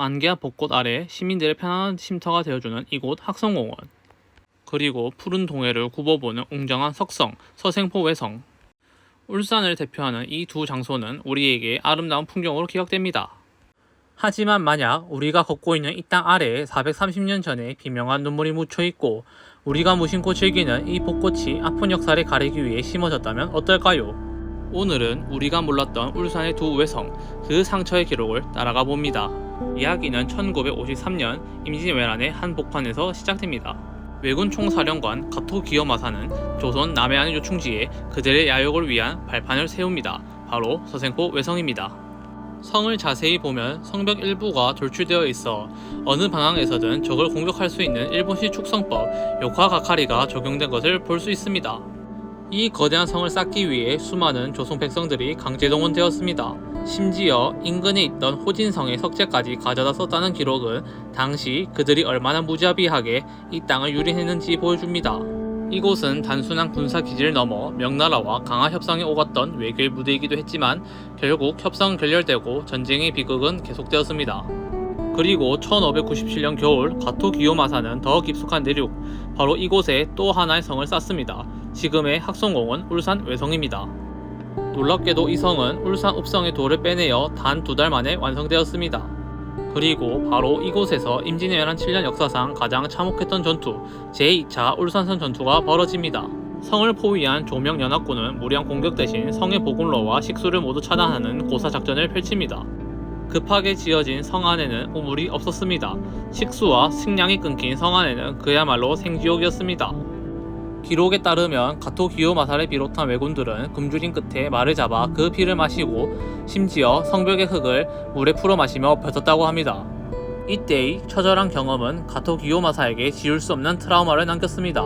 만개와 벚꽃 아래 시민들의 편안한 쉼터가 되어주는 이곳 학성공원. 그리고 푸른 동해를 굽어보는 웅장한 석성, 서생포 외성. 울산을 대표하는 이 두 장소는 우리에게 아름다운 풍경으로 기억됩니다. 하지만 만약 우리가 걷고 있는 이 땅 아래에 430년 전에 비명한 눈물이 묻혀 있고 우리가 무심코 즐기는 이 벚꽃이 아픈 역사를 가리기 위해 심어졌다면 어떨까요? 오늘은 우리가 몰랐던 울산의 두 외성, 그 상처의 기록을 따라가 봅니다. 이야기는 1953년 임진왜란의 한 복판에서 시작됩니다. 왜군 총사령관 가토 기요마사는 조선 남해안 요충지에 그들의 야욕을 위한 발판을 세웁니다. 바로 서생포 외성입니다. 성을 자세히 보면 성벽 일부가 돌출되어 있어 어느 방향에서든 적을 공격할 수 있는 일본식 축성법 요카 가카리가 적용된 것을 볼 수 있습니다. 이 거대한 성을 쌓기 위해 수많은 조선 백성들이 강제 동원되었습니다. 심지어 인근에 있던 호진성의 석재까지 가져다 썼다는 기록은 당시 그들이 얼마나 무자비하게 이 땅을 유린했는지 보여줍니다. 이곳은 단순한 군사 기지를 넘어 명나라와 강화 협상에 오갔던 외교의 무대이기도 했지만 결국 협상은 결렬되고 전쟁의 비극은 계속되었습니다. 그리고 1597년 겨울 가토 기요마사는 더 깊숙한 내륙 바로 이곳에 또 하나의 성을 쌓습니다. 지금의 학성공원 울산 외성입니다. 놀랍게도 이 성은 울산 읍성의 돌을 빼내어 단 두 달 만에 완성되었습니다. 그리고 바로 이곳에서 임진왜란 7년 역사상 가장 참혹했던 전투 제2차 울산선 전투가 벌어집니다. 성을 포위한 조명 연합군은 무리한 공격 대신 성의 보급로와 식수를 모두 차단하는 고사 작전을 펼칩니다. 급하게 지어진 성 안에는 우물이 없었습니다. 식수와 식량이 끊긴 성 안에는 그야말로 생지옥이었습니다. 기록에 따르면 가토 기요마사를 비롯한 왜군들은 굶주린 끝에 말을 잡아 그 피를 마시고 심지어 성벽의 흙을 물에 풀어 마시며 뱉었다고 합니다. 이때의 처절한 경험은 가토 기요마사에게 지울 수 없는 트라우마를 남겼습니다.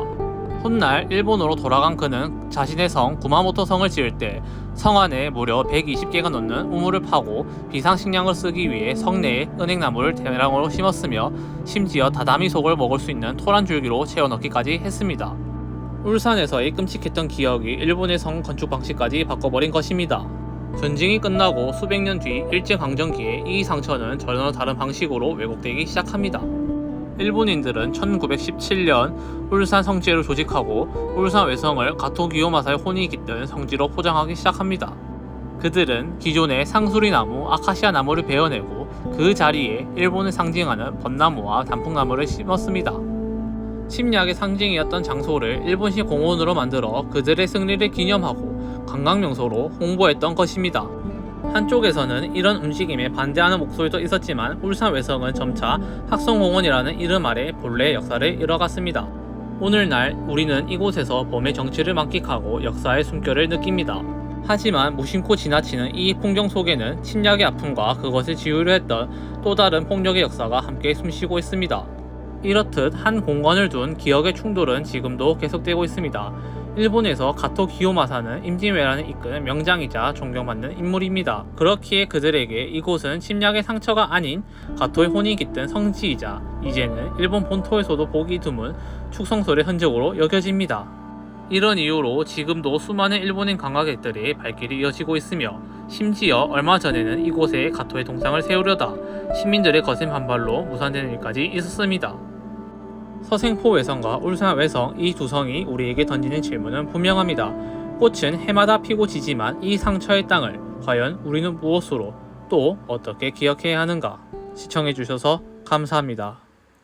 훗날 일본으로 돌아간 그는 자신의 성 구마모토 성을 지을 때 성 안에 무려 120개가 넘는 우물을 파고 비상식량을 쓰기 위해 성 내에 은행나무를 대량으로 심었으며 심지어 다다미 속을 먹을 수 있는 토란 줄기로 채워넣기까지 했습니다. 울산에서의 끔찍했던 기억이 일본의 성 건축 방식까지 바꿔버린 것입니다. 전쟁이 끝나고 수백 년 뒤 일제강점기에 이 상처는 전혀 다른 방식으로 왜곡되기 시작합니다. 일본인들은 1917년 울산 성지를 조직하고 울산 외성을 가토 기요마사의 혼이 깃든 성지로 포장하기 시작합니다. 그들은 기존의 상수리 나무, 아카시아 나무를 베어내고 그 자리에 일본을 상징하는 벚나무와 단풍나무를 심었습니다. 침략의 상징이었던 장소를 일본식 공원으로 만들어 그들의 승리를 기념하고 관광 명소로 홍보했던 것입니다. 한쪽에서는 이런 움직임에 반대하는 목소리도 있었지만 울산 외성은 점차 학성공원이라는 이름 아래 본래의 역사를 이뤄갔습니다. 오늘날 우리는 이곳에서 봄의 정취를 만끽하고 역사의 숨결을 느낍니다. 하지만 무심코 지나치는 이 풍경 속에는 침략의 아픔과 그것을 지우려 했던 또 다른 폭력의 역사가 함께 숨쉬고 있습니다. 이렇듯 한 공간을 둔 기억의 충돌은 지금도 계속되고 있습니다. 일본에서 가토 기요마사는 임진왜란을 이끄는 명장이자 존경받는 인물입니다. 그렇기에 그들에게 이곳은 침략의 상처가 아닌 가토의 혼이 깃든 성지이자 이제는 일본 본토에서도 보기 드문 축성설의 흔적으로 여겨집니다. 이런 이유로 지금도 수많은 일본인 관광객들의 발길이 이어지고 있으며 심지어 얼마 전에는 이곳에 가토의 동상을 세우려다 시민들의 거센 반발로 무산되는 일까지 있었습니다. 서생포 외성과 울산 외성 이 두 성이 우리에게 던지는 질문은 분명합니다. 꽃은 해마다 피고 지지만 이 상처의 땅을 과연 우리는 무엇으로 또 어떻게 기억해야 하는가? 시청해주셔서 감사합니다.